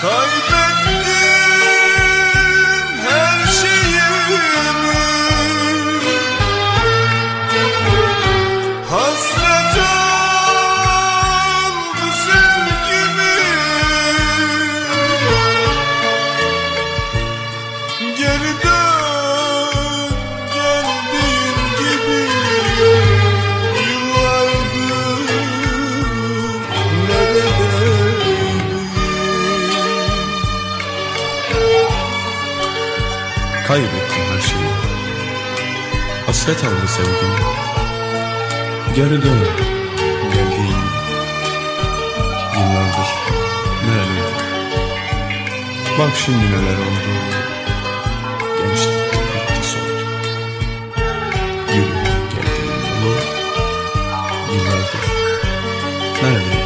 Kaybettim Kaybettim her şeyi. Hasret aldı sevgimi. Geri dön. Geldiğin. Yıllardır nereliydim. Bak şimdi neler oldu. Gençlik bitti soldu. Yürü geldiğin yolu. Yıllardır nereliydim.